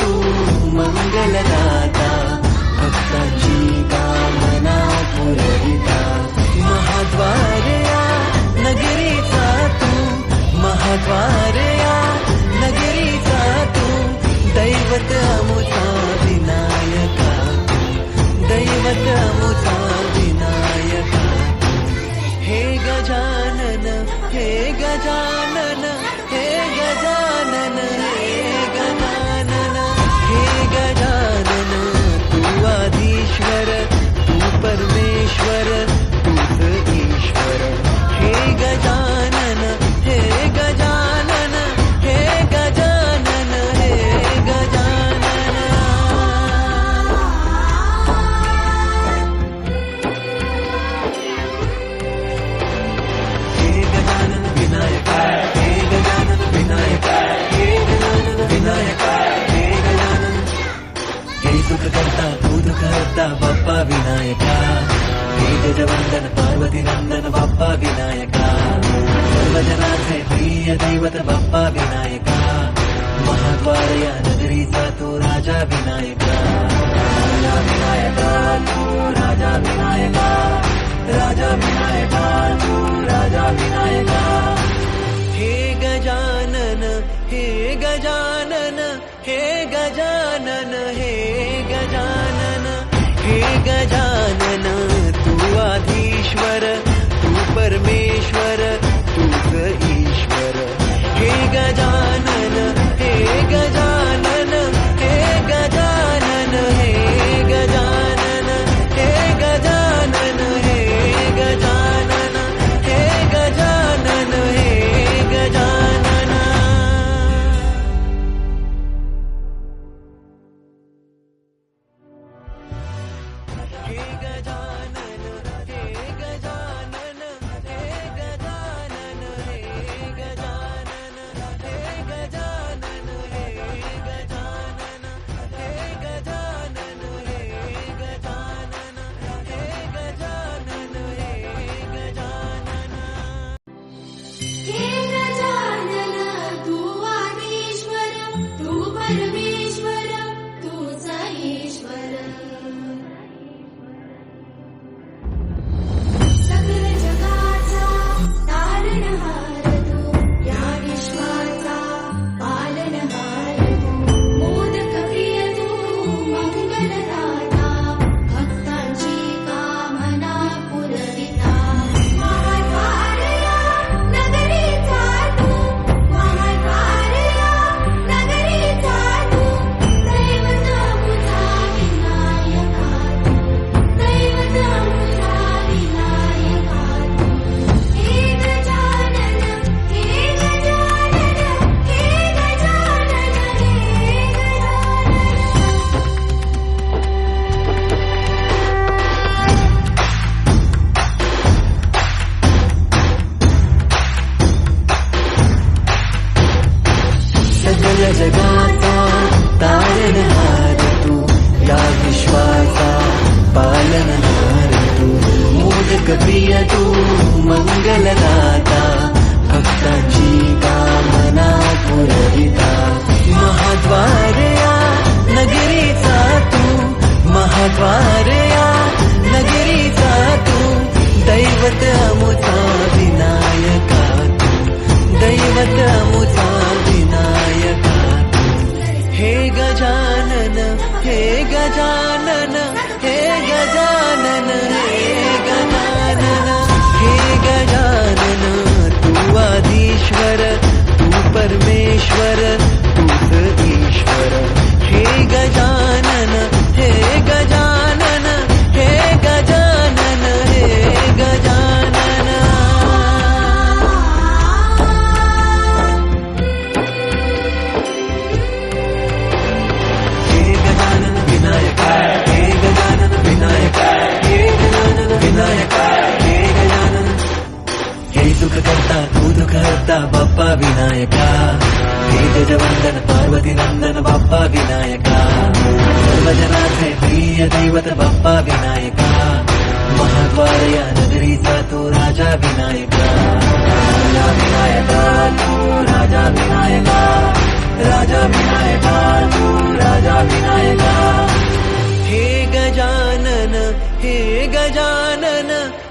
तू मंगलदाता भक्ताची कामना पुरविता. महाद्वारया नगरीचा तू महाद्वारया नगरीचा तू दैवत अमुता विनायका. दैवत अमुता विनायका. हे गजानन हे गजानन but ईश्वर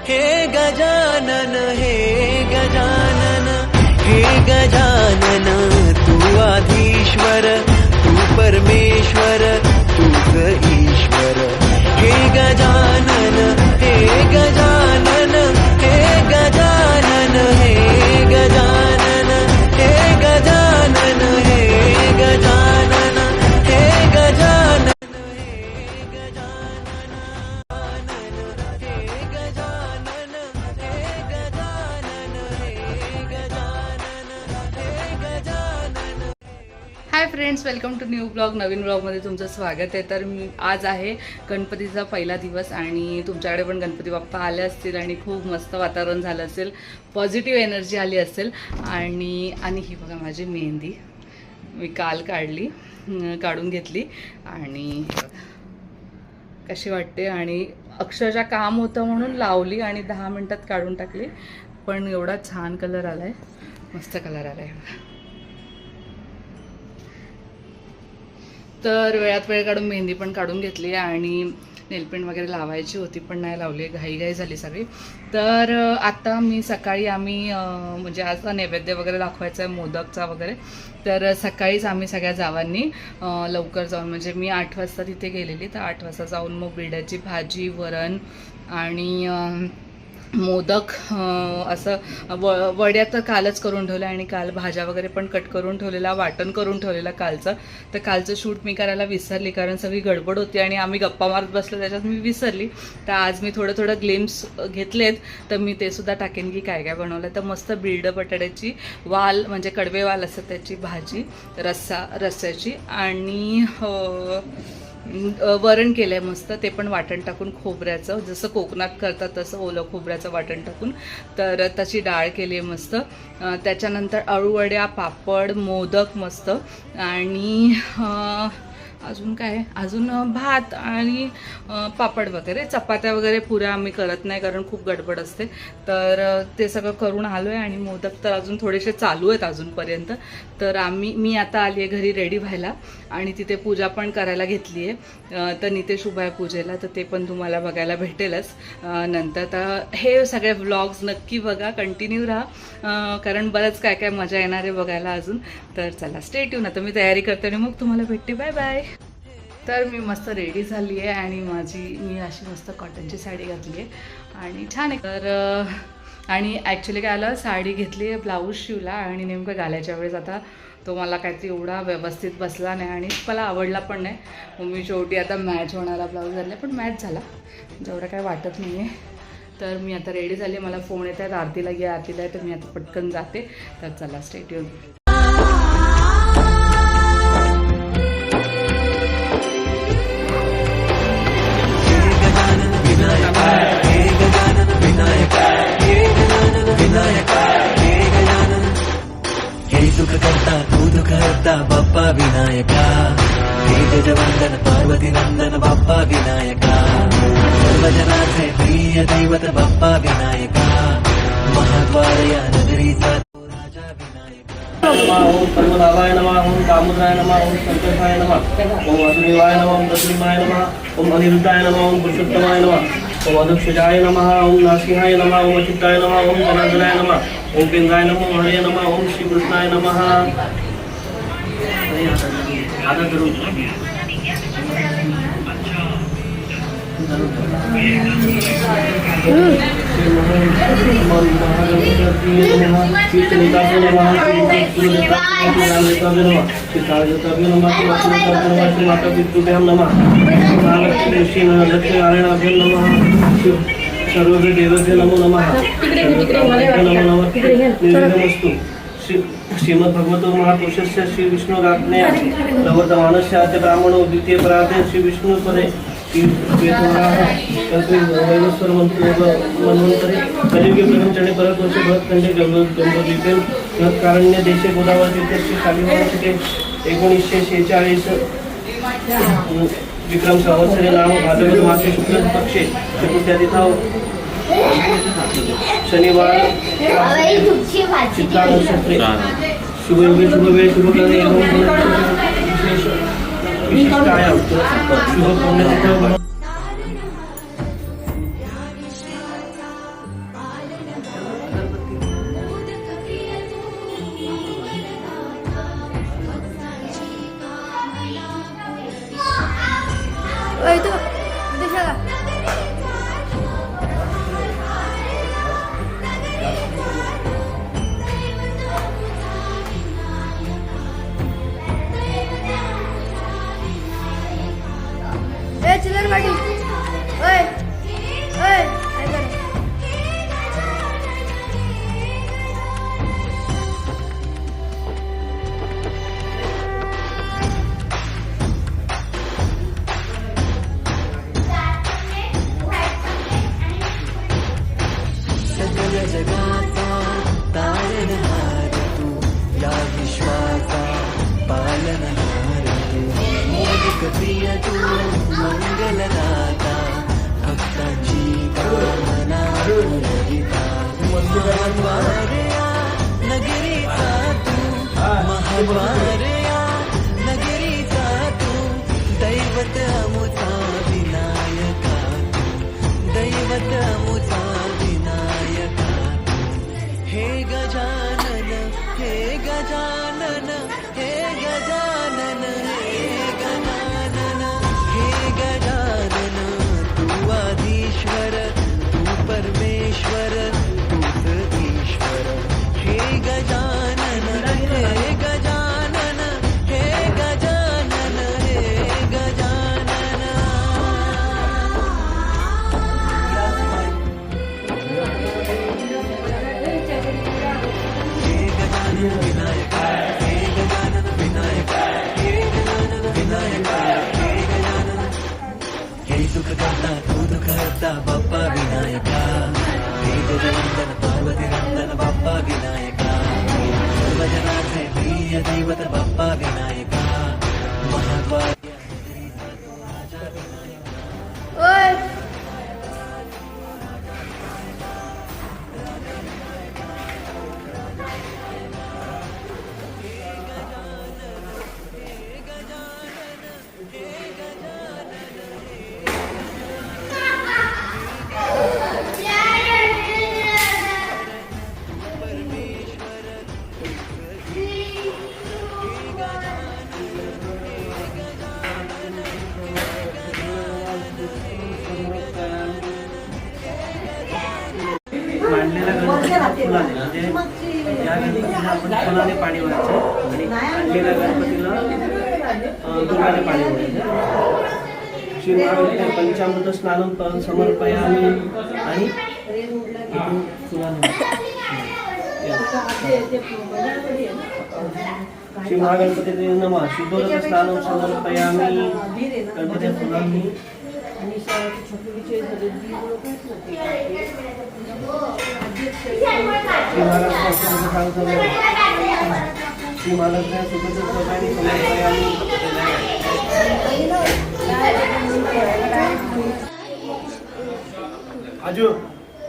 हे गजानन हे गजानन हे गजानन तू आधीश्वर तू परमेश्वर तूच ईश्वर. हे Gajanan welcome to new blog नवीन ब्लॉगमध्ये तुमचं स्वागत आहे. तर मी आज आहे गणपतीचा पहिला दिवस आणि तुमच्याकडे पण गणपती बाप्पा आले असतील आणि खूप मस्त वातावरण झालं असेल पॉझिटिव्ह एनर्जी आली असेल. आणि आणि ही बघा माझी मेहंदी. मी काल काढली काढून घेतली. आणि कशी वाटते? आणि अक्षरशः काम होतं म्हणून लावली आणि दहा मिनटात काढून टाकली. पण एवढा छान कलर आला आहे मस्त कलर आला आहे तर वेळात वेळ काढून मेहंदी पण काढून घेतली आणि नेलपेंट वगैरे लावायची होती पण नाही लावली घाईघाई झाली सगळी. तर आता मी सकाळी आम्ही म्हणजे आज नैवेद्य वगैरे दाखवायचा आहे मोदकचा वगैरे. तर सकाळीच आम्ही सगळ्या जावांनी लवकर जाऊन म्हणजे मी आठ वाजता तिथे गेलेली. तर आठ वाजता जाऊन मग बिड्याची भाजी वरण आणि मोदक असं व वड्या तर कालच करून ठेवल्या आणि काल भाज्या वगैरे पण कट करून ठेवलेला वाटण करून ठेवलेलं कालचं. तर कालचं शूट मी करायला विसरली कारण सगळी गडबड होती आणि आम्ही गप्पा मारत बसलो त्याच्यात मी विसरली. तर आज मी थोडं थोडं ग्लेम्स घेतलेत तर मी ते सुद्धा टाकेन की काय काय बनवलं तर मस्त बिल्ड बटाट्याची वाल म्हणजे कडवे वाल असतात त्याची भाजी रस्सा रस्स्याची आणि हो, वरण केलं आहे मस्त ते पण वाटण टाकून खोबऱ्याचं जसं कोकणात करतात तसं ओलं खोबऱ्याचं वाटण टाकून. तर त्याची डाळ केली आहे मस्त त्याच्यानंतर अळूवड्या पापड मोदक मस्त. आणि अजून काय? अजून भात आणि पापड वगैरे. चपात्या वगैरे पुऱ्या आम्ही करत नाही कारण खूप गडबड असते. तर ते सगळं करून आलो आहे आणि मोदक तर अजून थोडेसे चालू आहेत अजूनपर्यंत. तर आम्ही मी आता आली आहे घरी रेडी व्हायला आणि तिथे पूजा पण करायला घेतली आहे. तर नितेश उभा आहे पूजेला तर ते पण तुम्हाला बघायला भेटेलच. नंतर तर हे सगळे व्लॉग्स नक्की बघा कंटिन्यू राहा. कारण बरंच काय काय मजा येणार आहे बघायला अजून. तर चला स्टेट येऊ ना तर मी तयारी करते आणि मग तुम्हाला भेटते. बाय बाय तर मी मस्त रेडी झाली आहे आणि माझी मी अशी मस्त कॉटनची साडी घातली आहे. आणि छान आहे. तर आणि ॲक्च्युली काय आलं साडी घेतली आहे ब्लाऊज शिवला आणि नेमकं घालायच्या वेळेस आता तो मला काहीतरी एवढा व्यवस्थित बसला नाही आणि मला आवडला पण नाही. मग मी शेवटी आता मॅच होणारा ब्लाऊज झाला पण मॅच झाला. जेवढं काय वाटत नाही आहे तर मी आता रेडी झाली. मला फोन येत आहेत. आरतीला घ्या आरतीला आहे तर मी आता पटकन जाते. तर चला स्टेट येऊन गजानन हे गजानन हे सुख करता तू दुःख हरता बाप्पा विनायका हे गजवंदन पार्वती नंदन बाप्पा विनायका सर्वजनाचे प्रिय दैवत बाप्पा विनायका महाद्वार नगरीचा राजा विनायका नमः ओम सर्वदावाय नमः ओम कामुद्राय नमः ओम संकर्षाय नमः ओम वासुदेवाय नमः ओम दशमीमाय नमः ओम अनिरुद्धाय नमः ओम पुरुषोत्तमाय नमः। ओम अधक्षजाय नमः ओम नासिंहाय नमः ओम अच्युताय नमः ओम जनार्दनाय नमः ओम केंद्राय नमः ओम हरे नमः ओम श्रीकृष्णाय नमः। आदर करू सर्वदेवते नमो नमः नमो नमः श्रीमद्भगवतो महापुरुषस्य श्री विष्णुरात्मे प्रवर्तमानस्य अद्य ब्राह्मणो द्वितीय पराधे वेगेश्वर मनवंतरे कलियुगी प्रथमचरणी परत वर्ष भरतखंडे गंगोलीचे गोदावरी तीर्थ एकोणीसशे शेहेचाळीस विक्रम संवत्सरे नाम भादवत मासे शुक्ल पक्षे चतुर्थ्या तिथाव शनिवार चित्तानुसत्रे शुभ योगे शुभ वेळ शुभ करणे 你刚才要说了吗多喝热 प्रिय तू मंगलदाता भक्तांची कामना पूर्णविता महाद्वारया नगरीचा फुलाने म्हणजे ज्या गणपतीला आपण फुलाने पाणी व्हायचं आणि आणलेल्या गणपतीला दुर्गाने पाणी व्हायचं शिवमाने पंचामृत स्नान समर्पयामी आणि फुलाने श्री महागणपती नम. शिदोरत स्नान समर्पयामी गणपती फुलांनी 아주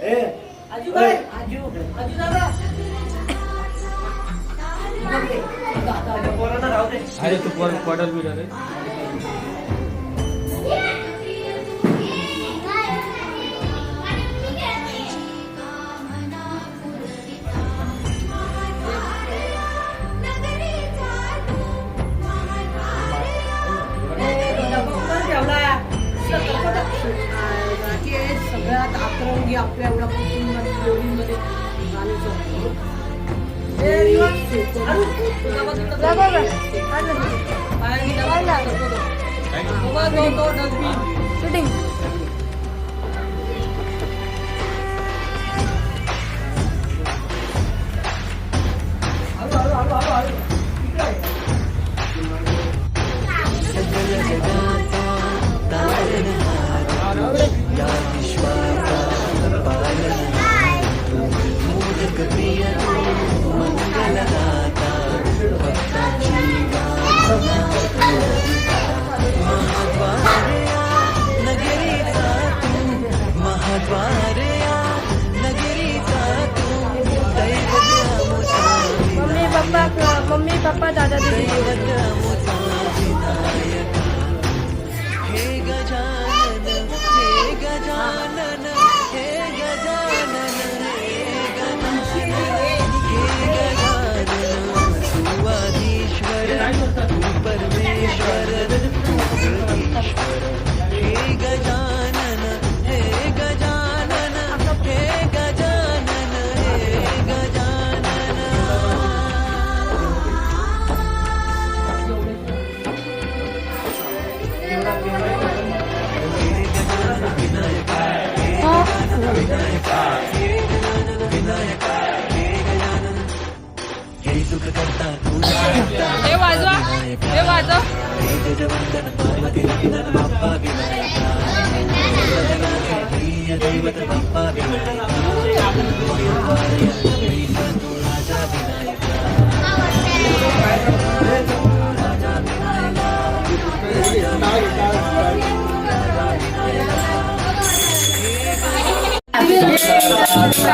예 아주 네. 아주 아주 나가 아주 또 quarter quarter भी रहे हे गजवंदन पार्वती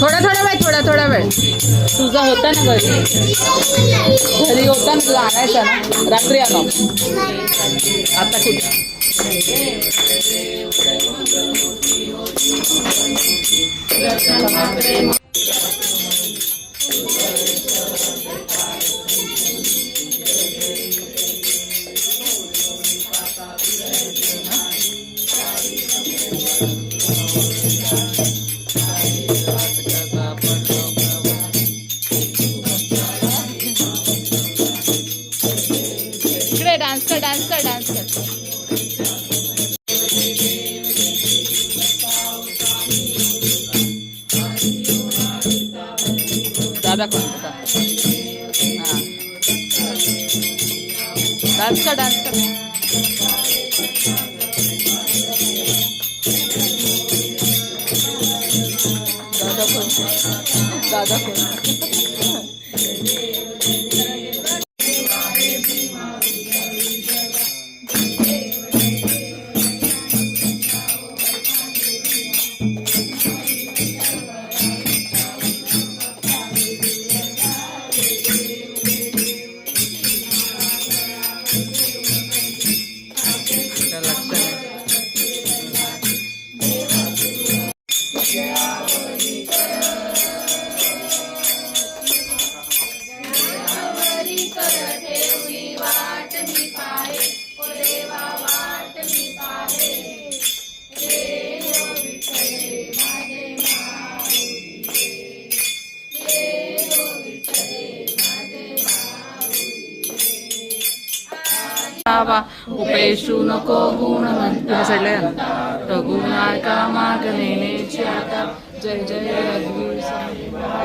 थोडा थोडा वेळ थोडा थोडा वेळ. तुझा होता ना घरी. घरी होता ना तुला आणायचा ना. रात्री आलो. आता कुठे?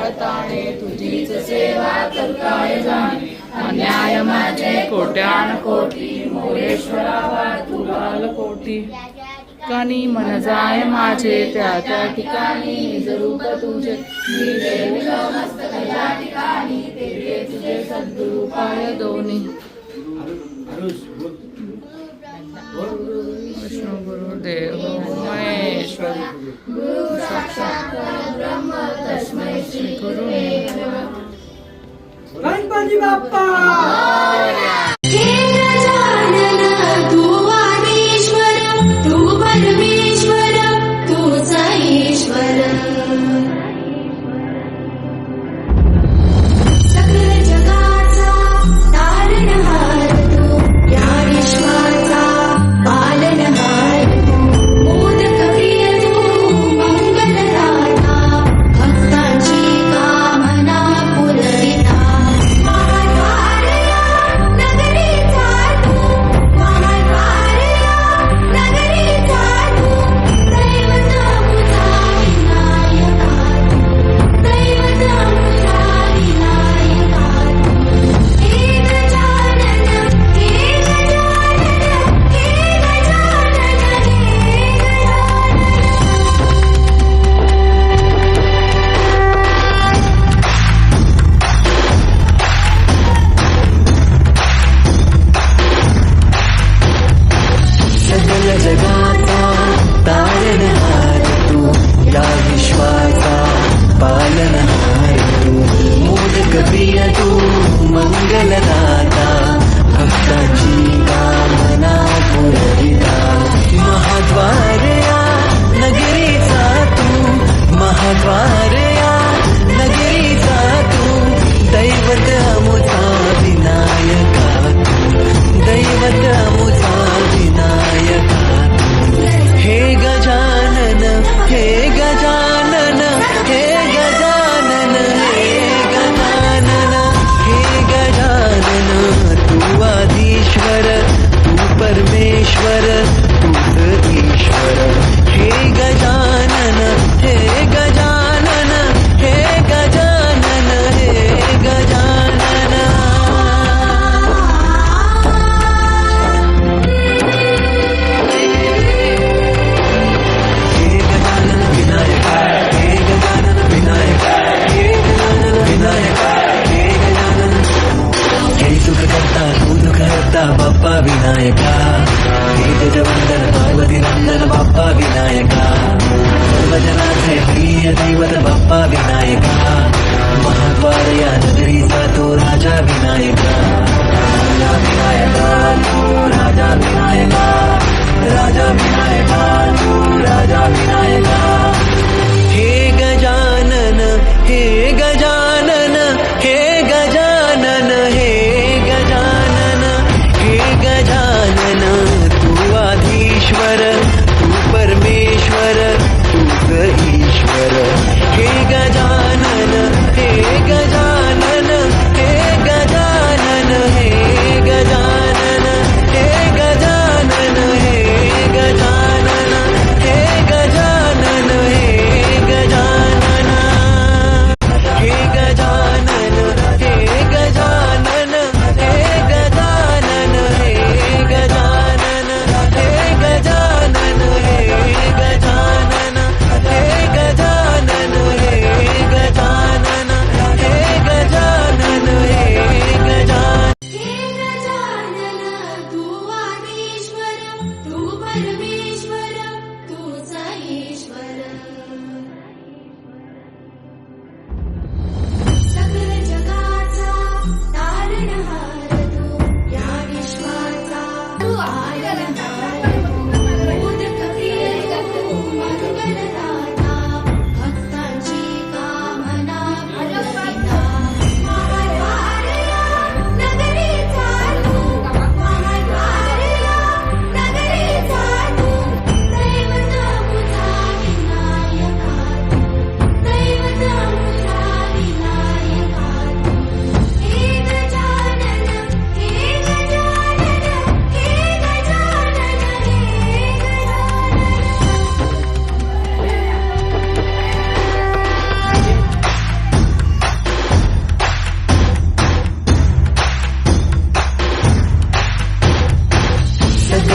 बाळताणे तुझीच सेवा करताय जाणे अन्याय माझे कोट्यान कोटी मोरेश्वरा तुलाल कोटी ठिकाणी मन जाय माझे त्या त्या ठिकाणी निज रूप तुझे मी देविका मस्तक या ठिकाणी ते तुझे सद्रूपाय दोन्ही દેવો મહેશ્વરી. શ્રી ગુરુ ગણપતિ બાપા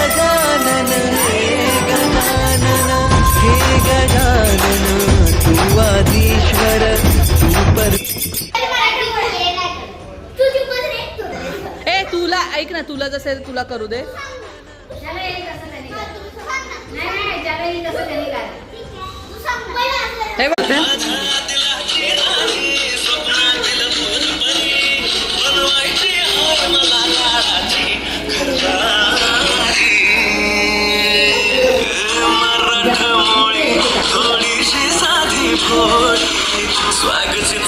गजानन हे गजानन हे गजानन तू आदिश्वर तू पर ए तुला ऐक ना तुला जसं तुला करू दे. हे बघ. تقول سواقتي